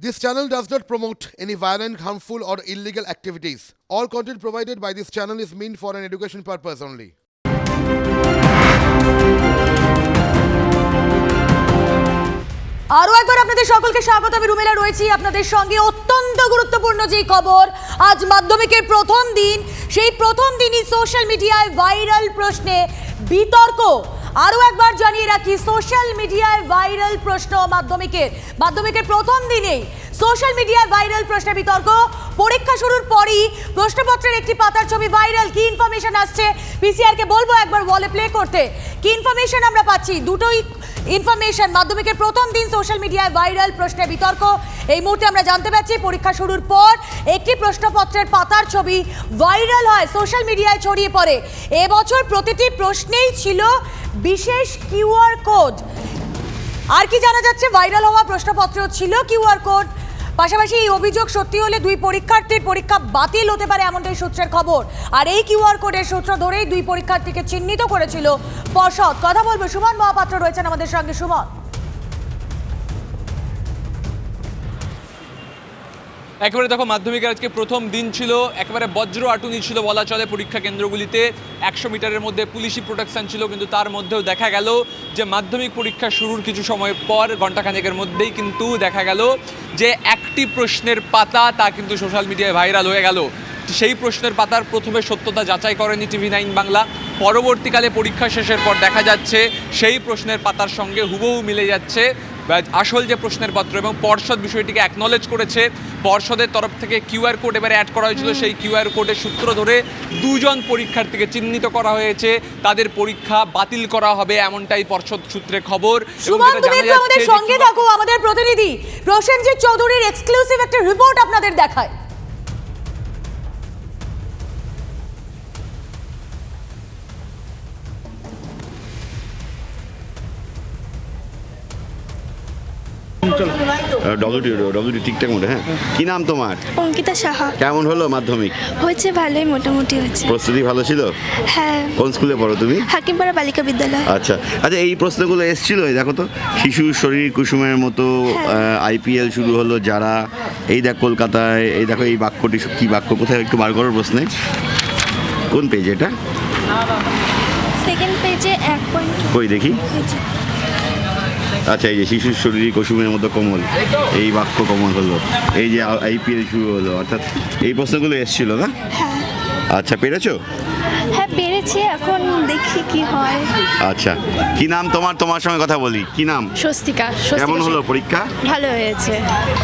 This channel does not promote any violent, harmful, or illegal activities. All content provided by this channel is meant for an education purpose only. আরও একবার আপনাদের সকলকে স্বাগত আমি রুমেলা রয়েছি আপনাদের সঙ্গে অত্যন্ত গুরুত্বপূর্ণ যে খবর আজ মাধ্যমিকের প্রথম দিন সেই প্রথম দিনই সোশ্যাল মিডিয়ায় ভাইরাল প্রশ্নে বিতর্ক আরও একবার জানিয়ে রাখি সোশ্যাল মিডিয়ায় ভাইরাল প্রশ্ন মাধ্যমিকের মাধ্যমিকের প্রথম দিনেই সোশ্যাল মিডিয়ায় ভাইরাল প্রশ্নে বিতর্ক। পরীক্ষা শুরুর পরই প্রশ্নপত্রের একটি পাতার ছবি ভাইরাল কি ইনফরমেশন আসছে? পিসিআর কে বলব একবার ওয়ালে প্লে করতে। কি ইনফরমেশন আমরা পাচ্ছি? দুটোই ইনফরমেশন মাধ্যমিকের প্রথম দিন সোশ্যাল মিডিয়ায় ভাইরাল প্রশ্নে বিতর্ক। এই মুহূর্তে আমরা জানতে পারছি পরীক্ষা শুরুর পর একটি প্রশ্নপত্রের পাতার ছবি ভাইরাল হয়। সোশ্যাল মিডিয়ায় ছড়িয়ে পড়ে। এবছর প্রতিটি প্রশ্নেই ছিল বিশেষ কিউআর কোড। আর কি জানা যাচ্ছে? ভাইরাল হওয়া প্রশ্নপত্র ছিল কিউআর কোড। পাশাপাশি এই অভিযোগ সত্যি হলে দুই পরীক্ষার্থীর পরীক্ষা বাতিল হতে পারে এমনটাই সূত্রের খবর। আর এই কিউআর কোডের সূত্র ধরেই দুই পরীক্ষার্থীকে চিহ্নিত করেছিল পর্ষদ। কথা বলব, সুমন মহাপাত্র রয়েছেন আমাদের সঙ্গে। সুমন। একেবারে দেখো, মাধ্যমিকের আজকে প্রথম দিন ছিল, একেবারে বজ্র আটুনি ছিল বলা চলে পরীক্ষা কেন্দ্রগুলিতে। একশো মিটারের মধ্যে পুলিশি প্রোটেকশন ছিল, কিন্তু তার মধ্যেও দেখা গেল যে মাধ্যমিক পরীক্ষা শুরুর কিছু সময় পর, ঘণ্টাখানেকের মধ্যেই কিন্তু দেখা গেল যে একটি প্রশ্নের পাতা তা কিন্তু সোশ্যাল মিডিয়ায় ভাইরাল হয়ে গেল। সেই প্রশ্নের পাতার প্রথমে সত্যতা যাচাই করেনি টিভি নাইন বাংলা। পরবর্তীকালে পরীক্ষা শেষের পর দেখা যাচ্ছে, সেই প্রশ্নের পাতার সঙ্গে হুবহু মিলে যাচ্ছে। আসল যে প্রশ্নের পত্র এবং পর্ষদ বিষয়টিকে অ্যাকনোলেজ করেছে পর্ষদের তরফ থেকে কিউআর কোড এবারে অ্যাড করা হয়েছিল। সেই কিউআর কোডের সূত্র ধরে দুজন পরীক্ষার্থীকে চিহ্নিত করা হয়েছে। তাদের পরীক্ষা বাতিল করা হবে এমনটাই পর্ষদ সূত্রে খবর। আমাদের সঙ্গে থাকো আমাদের প্রতিনিধি প্রসেনজিৎ চৌধুরীর এক্সক্লুসিভ একটা রিপোর্ট আপনাদের দেখায়। ডব্লিউটি ডব্লিউটি ঠিকঠাক মোটে হ্যাঁ? কি নাম তোমার? অঙ্কিতা সাহা। কেমন হলো মাধ্যমিক? হয়েছে ভালোই মোটামুটি হয়েছে। প্রস্তুতি ভালো ছিল? হ্যাঁ। কোন স্কুলে পড়ো তুমি? হাকিমপাড়া বালিকা বিদ্যালয়। আচ্ছা। আচ্ছা এই প্রশ্নগুলো এসছিল দেখো তো শিশুর শরীর কুসুমের মতো আইপিএল শুরু হলো যারা এই দেখ কলকাতায় এই দেখো এই বাক্যটি কি বাক্য কোথায় একটু বার করো প্রশ্নে। কোন পেজ এটা? সেকেন্ড পেজে এক পয়েন্ট কই দেখি? আচ্ছা এই যে শিশুর শরীর কুসুমের মতো কোমল। এই বাক্য কোমল হলো। এই যে আইপিএল শুরু হলো অর্থাৎ এই প্রশ্নগুলো এসছিল না? হ্যাঁ। আচ্ছা পেরেছ? হ্যাঁ পেরেছি এখন দেখি কি হয়। আচ্ছা কি নাম তোমার? তোমার সঙ্গে কথা বলি। কি নাম? স্বস্তিকা কেমন হলো পরীক্ষা? ভালো হয়েছে।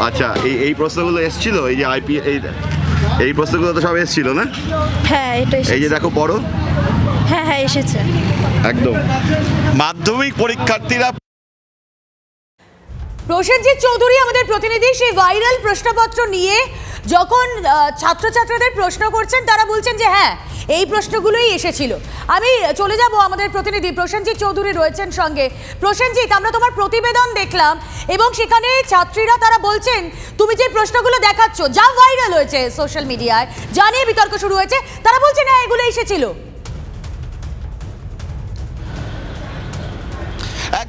আচ্ছা এই এই প্রশ্নগুলো এসছিল? এই যে আইপি এই এই প্রশ্নগুলো তো সব এসছিল না? হ্যাঁ এটা এই যে দেখো পড়ো। হ্যাঁ হ্যাঁ এসেছে। একদম। মাধ্যমিক পরীক্ষার্থীরা প্রসেনজিৎ চৌধুরী, আমাদের প্রতিনিধি, সেই ভাইরাল প্রশ্নপত্র নিয়ে যখন ছাত্রছাত্রীদের প্রশ্ন করছেন, তারা বলছেন যে হ্যাঁ এই প্রশ্নগুলোই এসেছিল। আমি চলে যাব আমাদের প্রতিনিধি প্রসেনজিৎ চৌধুরী রয়েছেন সঙ্গে। প্রসেনজিৎ আমরা তোমার প্রতিবেদন দেখলাম এবং সেখানে ছাত্রীরা তারা বলছেন, তুমি যে প্রশ্নগুলো দেখাচ্ছ, যা ভাইরাল হয়েছে সোশ্যাল মিডিয়ায় যা নিয়ে বিতর্ক শুরু হয়েছে, তারা বলছেন হ্যাঁ এগুলো এসেছিল।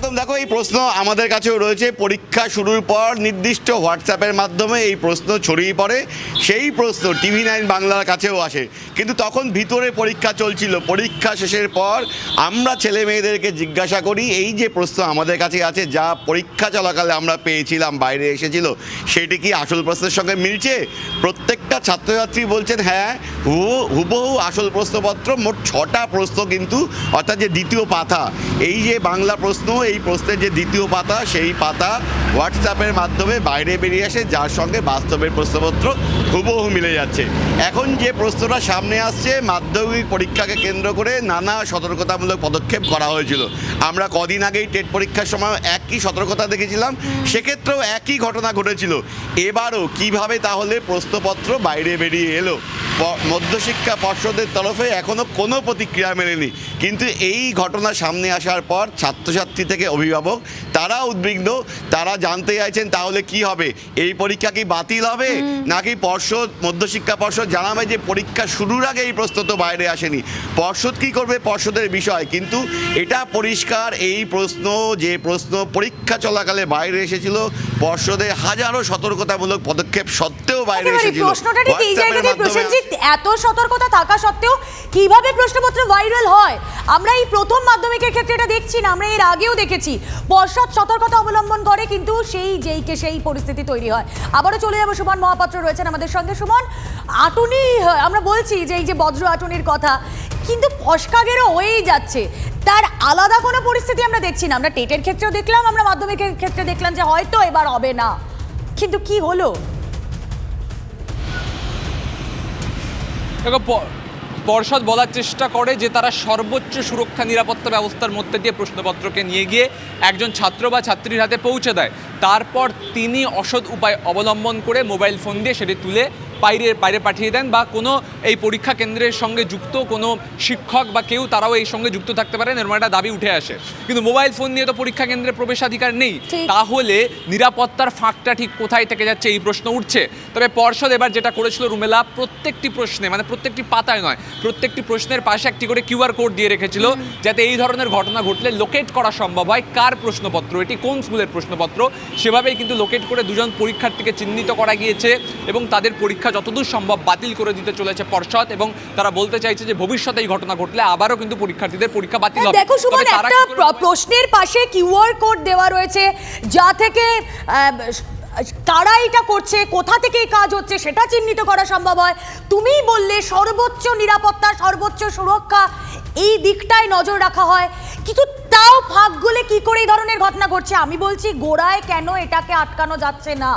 একদম দেখো, এই প্রশ্ন আমাদের কাছেও রয়েছে। পরীক্ষা শুরুর পর নির্দিষ্ট হোয়াটসঅ্যাপের মাধ্যমে এই প্রশ্ন ছড়িয়ে পড়ে। সেই প্রশ্ন টিভি নাইন বাংলার কাছেও আসে। কিন্তু তখন ভিতরে পরীক্ষা চলছিল। পরীক্ষা শেষের পর আমরা ছেলে মেয়েদেরকে জিজ্ঞাসা করি, এই যে প্রশ্ন আমাদের কাছে আছে, যা পরীক্ষা চলাকালে আমরা পেয়েছিলাম, বাইরে এসেছিল, সেটি কি আসল প্রশ্নের সঙ্গে মিলছে? প্রত্যেকটা ছাত্রছাত্রী বলছেন হ্যাঁ হুবহু আসল প্রশ্নপত্র, মোট ছটা প্রশ্ন কিন্তু, অর্থাৎ যে দ্বিতীয় পাতা, এই যে বাংলা প্রশ্ন, এই প্রশ্নের যে দ্বিতীয় পাতা, সেই পাতা হোয়াটসঅ্যাপের মাধ্যমে বাইরে বেরিয়ে আসে, যার সঙ্গে বাস্তবের প্রশ্নপত্র হুবহু মিলে যাচ্ছে। এখন যে প্রশ্নটা সামনে আসছে, মাধ্যমিক পরীক্ষাকে কেন্দ্র করে নানা সতর্কতামূলক পদক্ষেপ করা হয়েছিল। আমরা কদিন আগেই টেট পরীক্ষার সময় একই সতর্কতা দেখেছিলাম, সেক্ষেত্রেও একই ঘটনা ঘটেছিল। এবারও কীভাবে তাহলে প্রশ্নপত্র বাইরে বেরিয়ে এলো? মধ্যশিক্ষা পর্ষদের তরফে এখনও কোনো প্রতিক্রিয়া মেলেনি। কিন্তু এই ঘটনা সামনে আসার পর ছাত্রছাত্রী থেকে অভিভাবক তারা উদ্বিগ্ন তারা জানতে চাইছেন তাহলে কি হবে? এই পরীক্ষা কি বাতিল হবে? নাকি পর্ষদ মধ্যশিক্ষা পর্ষদ জানাবে যে পরীক্ষা শুরুর আগে এই প্রশ্ন তো বাইরে আসেনি? পর্ষদ কি করবে? পর্ষদের বিষয়। কিন্তু এটা পরিষ্কার এই প্রশ্ন যে প্রশ্ন পরীক্ষা চলাকালে বাইরে এসেছিল পর্ষদের হাজারো সতর্কতামূলক পদক্ষেপ সত্ত্বেও বাইরে এসেছিল। প্রশ্নটা এই জায়গাতে প্রসেনজিৎ এত সতর্কতা থাকা সত্ত্বেও কীভাবে প্রশ্নপত্র ভাইরাল হয়? আমরা এই প্রথম মাধ্যমিকের ক্ষেত্রে এটা দেখছি না, আমরা এর আগেও দেখেছি। পর্ষদ সতর্কতা অবলম্বন করে কিন্তু সেই যেইকে সেই পরিস্থিতি তৈরি হয়। আবারও চলে যাব, সুমন মহাপাত্র রয়েছেন আমাদের সঙ্গে। সুমন, আটুনি, আমরা বলছি যে এই যে বজ্র আটুনির কথা, কিন্তু ফসকাগেরও হয়েই যাচ্ছে। তার আলাদা কোনো পরিস্থিতি আমরা দেখছি না। আমরা টেটের ক্ষেত্রেও দেখলাম, আমরা মাধ্যমিকের ক্ষেত্রে দেখলাম যে হয়তো এবার হবে না। কিন্তু কি হলো? পর্ষদ বলার চেষ্টা করে যে তারা সর্বোচ্চ সুরক্ষা নিরাপত্তা ব্যবস্থার মধ্যে দিয়ে প্রশ্নপত্রকে নিয়ে গিয়ে একজন ছাত্র বা ছাত্রীর হাতে পৌঁছে দেয়। তারপর তিনি অসৎ উপায় অবলম্বন করে মোবাইল ফোন দিয়ে সেটি তুলে বাইরে বাইরে পাঠিয়ে দেন বা কোনো এই পরীক্ষা কেন্দ্রের সঙ্গে যুক্ত কোনো শিক্ষক বা কেউ তারাও এই সঙ্গে যুক্ত থাকতে পারেন এরকম একটা দাবি উঠে আসে। কিন্তু মোবাইল ফোন নিয়ে তো পরীক্ষা কেন্দ্রে প্রবেশাধিকার নেই। তাহলে নিরাপত্তার ফাঁকটা ঠিক কোথায় থেকে যাচ্ছে এই প্রশ্ন উঠছে। তবে পর্ষদ এবার যেটা করেছিল রুমেলা প্রত্যেকটি প্রশ্নে মানে প্রত্যেকটি পাতায় নয় প্রত্যেকটি প্রশ্নের পাশে একটি করে কিউআর কোড দিয়ে রেখেছিল যাতে এই ধরনের ঘটনা ঘটলে লোকেট করা সম্ভব হয়। কার প্রশ্নপত্র? এটি কোন স্কুলের প্রশ্নপত্র? সেভাবেই কিন্তু লোকেট করে দুজন পরীক্ষার্থীকে চিহ্নিত করা গিয়েছে এবং তাদের পরীক্ষা যতদূর সম্ভব বাতিল করে দিতে চলেছে পর্ষদ এবং তারা বলতে চাইছে যে ভবিষ্যতে এই ঘটনা ঘটলে আবারও কিন্তু পরীক্ষার্থীদের পরীক্ষা বাতিল হবে। দেখো সুমন একটা প্রশ্নের পাশে কিউআর কোড দেওয়া রয়েছে যা থেকে কারা এটা করছে কোথা থেকে এই কাজ হচ্ছে সেটা চিহ্নিত করা সম্ভব হয়। তুমিই বললে সর্বোচ্চ নিরাপত্তা সর্বোচ্চ সুরক্ষা এই দিকটায় নজর রাখা হয়। কিন্তু তাও ফাঁক গলে কি করে এই ধরনের ঘটনা ঘটছে? আমি বলছি গোড়ায় কেন এটাকে আটকানো যাচ্ছে না?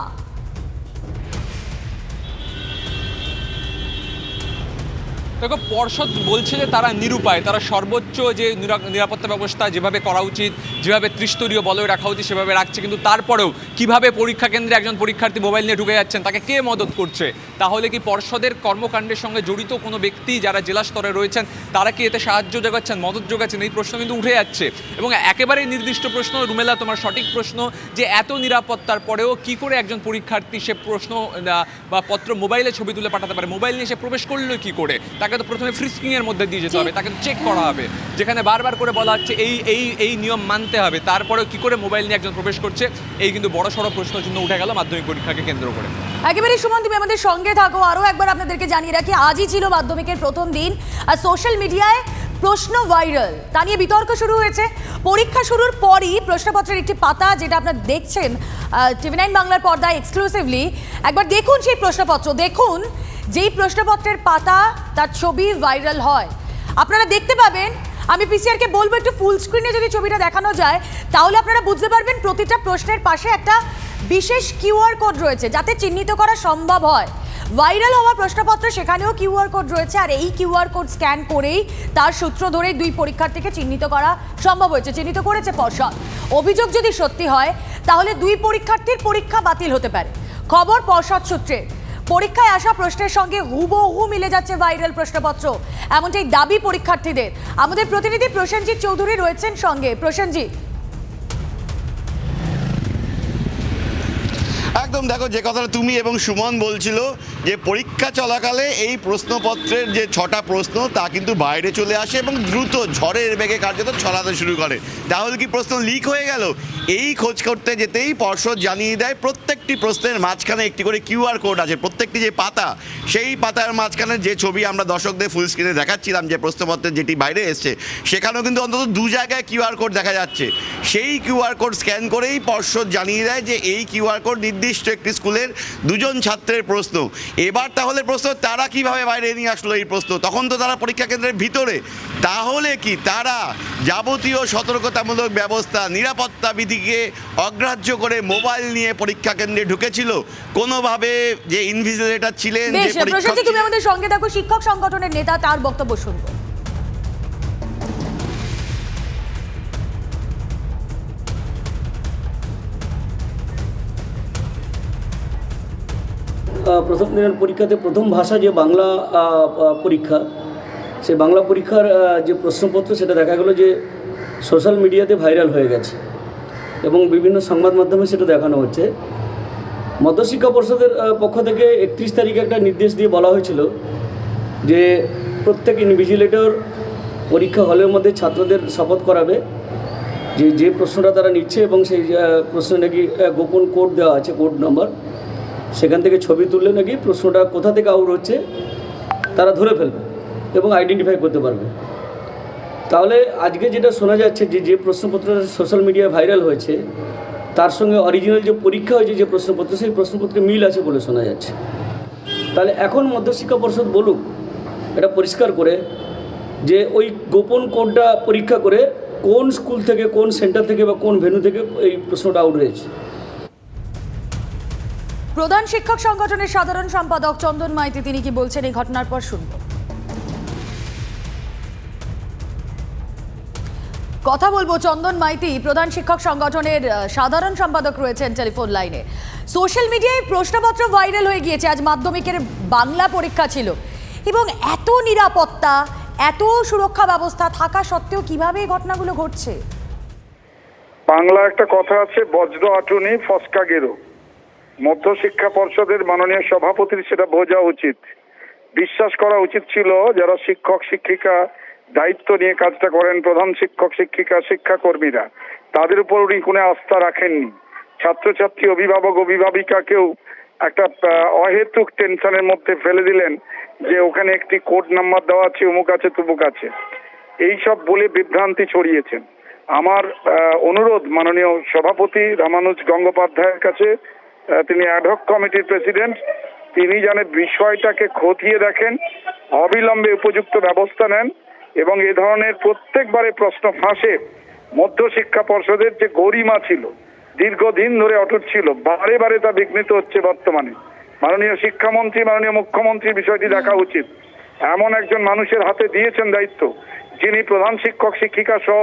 দেখো, পর্ষদ বলছে যে তারা নিরুপায়, তারা সর্বোচ্চ যে নিরা- নিরাপত্তা ব্যবস্থা যেভাবে করা উচিত, যেভাবে ত্রিস্তরীয় বলয় রাখা উচিত, সেভাবে রাখছে। কিন্তু তারপরেও কীভাবে পরীক্ষা কেন্দ্রে একজন পরীক্ষার্থী মোবাইল নিয়ে ঢুকে যাচ্ছেন, তাকে কে মদত করছে? তাহলে কি পর্ষদের কর্মকাণ্ডের সঙ্গে জড়িত কোনো ব্যক্তি যারা জেলা স্তরে রয়েছেন, তারা কি এতে সাহায্য যোগাচ্ছেন, মদত যোগাচ্ছেন? এই প্রশ্ন কিন্তু উঠে যাচ্ছে। এবং একেবারেই নির্দিষ্ট প্রশ্ন, রুমেলা, তোমার সঠিক প্রশ্ন যে এত নিরাপত্তার পরেও কি করে একজন পরীক্ষার্থী সে প্রশ্ন বা পত্র মোবাইলে ছবি তুলে পাঠাতে পারে? মোবাইল নিয়ে সে প্রবেশ করল কি করে? তাকে তো প্রথমে ফ্রিস্কিং এর মধ্যে দিয়ে যেতে হবে তাকে চেক করা হবে। যেখানে বারবার করে বলা হচ্ছে এই এই এই নিয়ম মানতে হবে। তারপরেও কি করে মোবাইল নিয়ে একজন প্রবেশ করছে এই কিন্তু বড় সড়ো প্রশ্ন চিহ্ন উঠে গেল মাধ্যমিক পরীক্ষাকে কেন্দ্র করে। একেবারে সুমন তুমি আমাদের সঙ্গে থাকো। আরও একবার আপনাদেরকে জানিয়ে রাখি আজই ছিল মাধ্যমিকের প্রথম দিন আর সোশ্যাল মিডিয়ায় প্রশ্ন ভাইরাল তা নিয়ে বিতর্ক শুরু হয়েছে। পরীক্ষা শুরুর পরই প্রশ্নপত্রের একটি পাতা যেটা আপনারা দেখছেন টিভি নাইন বাংলার পর্দায় এক্সক্লুসিভলি একবার দেখুন সেই প্রশ্নপত্র। দেখুন যেই প্রশ্নপত্রের পাতা, তার ছবি ভাইরাল হয়। আপনারা দেখতে পাবেন, আমি পিসিআরকে বলব একটু ফুল স্ক্রিনে যদি ছবিটা দেখানো যায়, তাহলে আপনারা বুঝতে পারবেন প্রতিটা প্রশ্নের পাশে একটা বিশেষ কিউআর কোড রয়েছে, যাতে চিহ্নিত করা সম্ভব হয়। ভাইরাল হওয়া প্রশ্নপত্র সেখানেও কিউআর কোড রয়েছে, আর এই কিউআর কোড স্ক্যান করেই তার সূত্র ধরেই দুই পরীক্ষার্থীকে চিহ্নিত করা সম্ভব হয়েছে, চিহ্নিত করেছে পর্ষদ অভিযোগ যদি সত্যি হয়, তাহলে দুই পরীক্ষার্থীর পরীক্ষা বাতিল হতে পারে। খবর পর্ষদ সূত্রে। পরীক্ষায় আসা প্রশ্নের সঙ্গে হুবহু মিলে যাচ্ছে ভাইরাল প্রশ্নপত্র। এমনটাই দাবি পরীক্ষার্থীদের। আমাদের প্রতিনিধি প্রসেনজিৎ চৌধুরী রয়েছেন সঙ্গে। প্রসেনজিৎ। একদম দেখো, যে কথাটা তুমি এবং সুমন বলছিল, যে পরীক্ষা চলাকালে এই প্রশ্নপত্রের যে ছটা প্রশ্ন, তা কিন্তু বাইরে চলে আসে এবং দ্রুত ঝড়ের বেগে কার্যত ছড়াতে শুরু করে। তাহলে কি প্রশ্ন লিক হয়ে গেল? এই খোঁজ করতে যেতেই পর্ষদ জানিয়ে দেয়, প্রত্যেকটি প্রশ্নের মাঝখানে একটি করে কিউআর কোড আছে। প্রত্যেকটি যে পাতা, সেই পাতার মাঝখানে যে ছবি আমরা দর্শকদের ফুল স্ক্রিনে দেখাচ্ছিলাম, যে প্রশ্নপত্রের যেটি বাইরে এসছে, সেখানেও কিন্তু অন্তত দু জায়গায় কিউআর কোড দেখা যাচ্ছে। সেই কিউআর কোড স্ক্যান করেই পর্ষদ জানিয়ে দেয় যে এই কিউআর কোড নির্দিষ্ট একটি স্কুলের দুজন ছাত্রের প্রশ্ন। এবার তাহলে প্রশ্ন, তারা কীভাবে বাইরে নিয়ে আসলো এই প্রশ্ন? তখন তো তারা পরীক্ষা কেন্দ্রের ভিতরে। তাহলে কি তারা যাবতীয় সতর্কতামূলক ব্যবস্থা, নিরাপত্তা বিধিকে অগ্রাহ্য করে মোবাইল নিয়ে পরীক্ষা কেন্দ্রে ঢুকেছিল? কোনোভাবে যে ইনভিজিলেটার ছিলেন বেশ তুমি আমাদের সঙ্গে থাকো শিক্ষক সংগঠনের নেতা তার বক্তব্য শুনব। আহ, প্রথম দিনের পরীক্ষাতে প্রথম ভাষা যে বাংলা পরীক্ষা সে বাংলা পরীক্ষার যে প্রশ্নপত্র সেটা দেখা গেলো যে সোশ্যাল মিডিয়াতে ভাইরাল হয়ে গেছে। এবং বিভিন্ন সংবাদ মাধ্যমে সেটা দেখানো হচ্ছে। মধ্যশিক্ষা পর্ষদের পক্ষ থেকে একত্রিশ তারিখে একটা নির্দেশ দিয়ে বলা হয়েছিল যে প্রত্যেক ইনভিজিলেটর পরীক্ষা হলের মধ্যে ছাত্রদের শপথ করাবে। যে যে প্রশ্নটা তারা নিচ্ছে এবং সেই প্রশ্নে নাকি গোপন কোড দেওয়া আছে কোড নম্বর সেখান থেকে ছবি তুললে নাকি প্রশ্নটা কোথা থেকে আউট হচ্ছে তারা ধরে ফেলবে এবং আইডেন্টিফাই করতে পারবে। তাহলে আজকে যেটা শোনা যাচ্ছে যে যে প্রশ্নপত্র সোশ্যাল মিডিয়ায় ভাইরাল হয়েছে তার সঙ্গে অরিজিনাল যে পরীক্ষা হয়েছে, যে প্রশ্নপত্র, সেই প্রশ্নপত্রে মিল আছে বলে শোনা যাচ্ছে। তাহলে এখন মধ্যশিক্ষা পর্ষদ বলুক, এটা পরিষ্কার করে, যে ওই গোপন কোডটা পরীক্ষা করে কোন স্কুল থেকে, কোন সেন্টার থেকে বা কোন ভেন্যু থেকে এই প্রশ্নটা আউট হয়েছে। প্রধান শিক্ষক সংগঠনের সাধারণ সম্পাদক চন্দন মাইতি, তিনি কি বলছেন? এই ঘটনার পর শুনব। কথা বলব চন্দন মাইতি, প্রধান শিক্ষক সংগঠনের সাধারণ সম্পাদক রয়েছেন টেলিফোন লাইনে। সোশ্যাল মিডিয়ায় প্রশ্নপত্র ভাইরাল হয়ে গিয়েছে, আজ মাধ্যমিকের বাংলা পরীক্ষা ছিল। এবং এত নিরাপত্তা, এত সুরক্ষা ব্যবস্থা থাকা সত্ত্বেও কীভাবে এই ঘটনাগুলো ঘটছে? বাংলা একটা কথা আছে, বজ্র আটুনি ফসকা গেরো। মধ্য শিক্ষা পর্ষদের মাননীয় সভাপতির সেটা বোঝা উচিত। বিশ্বাস করা উচিত ছিল, যারা শিক্ষক, শিক্ষিকা দায়িত্ব নিয়ে কাজটা করেন প্রধান শিক্ষক, শিক্ষিকা, শিক্ষাকর্মীরা। তাদের উপর উনি কোনো আস্থা রাখেননি। ছাত্রছাত্রী, অভিভাবক, অভিভাবিকাকেও একটা অহেতুক টেনশনের মধ্যে ফেলে দিলেন যে ওখানে একটি কোড নাম্বার দেওয়া আছে, অমুক আছে, তুমুক আছে। এইসব বলে বিভ্রান্তি ছড়িয়েছেন। আমার অনুরোধ মাননীয় সভাপতি রামানুজ গঙ্গোপাধ্যায়ের কাছে তিনি অ্যাডহক কমিটির প্রেসিডেন্ট তিনি যেন বিষয়টাকে খতিয়ে দেখেন, অবিলম্বে উপযুক্ত ব্যবস্থা নেন এবং এ ধরনের প্রত্যেকবারে প্রশ্ন ফাঁসে মধ্যশিক্ষা পর্ষদের যে গরিমা ছিল, দীর্ঘদিন ধরে অটুট ছিল, বারে বারে তা বিঘ্নিত হচ্ছে বর্তমানে। মাননীয় শিক্ষামন্ত্রী, মাননীয় মুখ্যমন্ত্রী বিষয়টি দেখা উচিত। এমন একজন মানুষের হাতে দিয়েছেন দায়িত্ব, যিনি প্রধান শিক্ষক, শিক্ষিকা সহ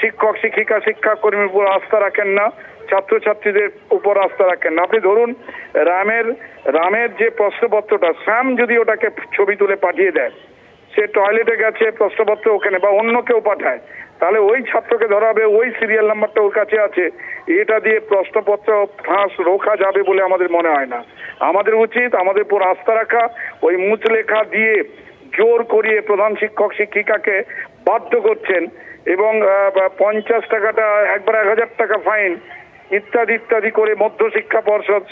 শিক্ষক, শিক্ষিকা, শিক্ষাকর্মীর উপর আস্থা রাখেন না, ছাত্রছাত্রীদের উপর আস্থা রাখেন না। আপনি ধরুন, রামের রামের যে প্রশ্নপত্রটা স্যাম যদি ওটাকে ছবি তুলে পাঠিয়ে দেয় সে টয়লেটে গেছে, প্রশ্নপত্র ওখানে বা অন্য কেউ পাঠায়। তাহলে ওই ছাত্রকে ধরা হবে ওই সিরিয়াল নাম্বারটা ওর কাছে আছে। এটা দিয়ে প্রশ্নপত্র ফাঁস রোখা যাবে বলে আমাদের মনে হয় না। আমাদের উচিত আমাদের উপর আস্থা রাখা, ওই মুচলেখা দিয়ে জোর করিয়ে প্রধান শিক্ষক, শিক্ষিকাকে বাধ্য করছেন এবং পঞ্চাশ টাকাটা, একবার এক হাজার টাকা ফাইন ইত্যাদি ইত্যাদি করে মধ্যশিক্ষা পর্ষদ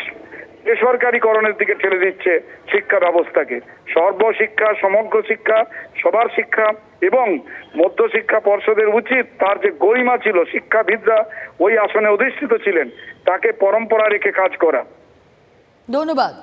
বেসরকারিকরণের দিকে ঠেলে দিচ্ছে শিক্ষা ব্যবস্থাকে। সর্বশিক্ষা, সমগ্র শিক্ষা, সবার শিক্ষা এবং মধ্যশিক্ষা পর্ষদের উচিত তার যে গরিমা ছিল, শিক্ষাবিদরা ওই আসনে অধিষ্ঠিত ছিলেন, তাকে পরম্পরা রেখে কাজ করা। ধন্যবাদ।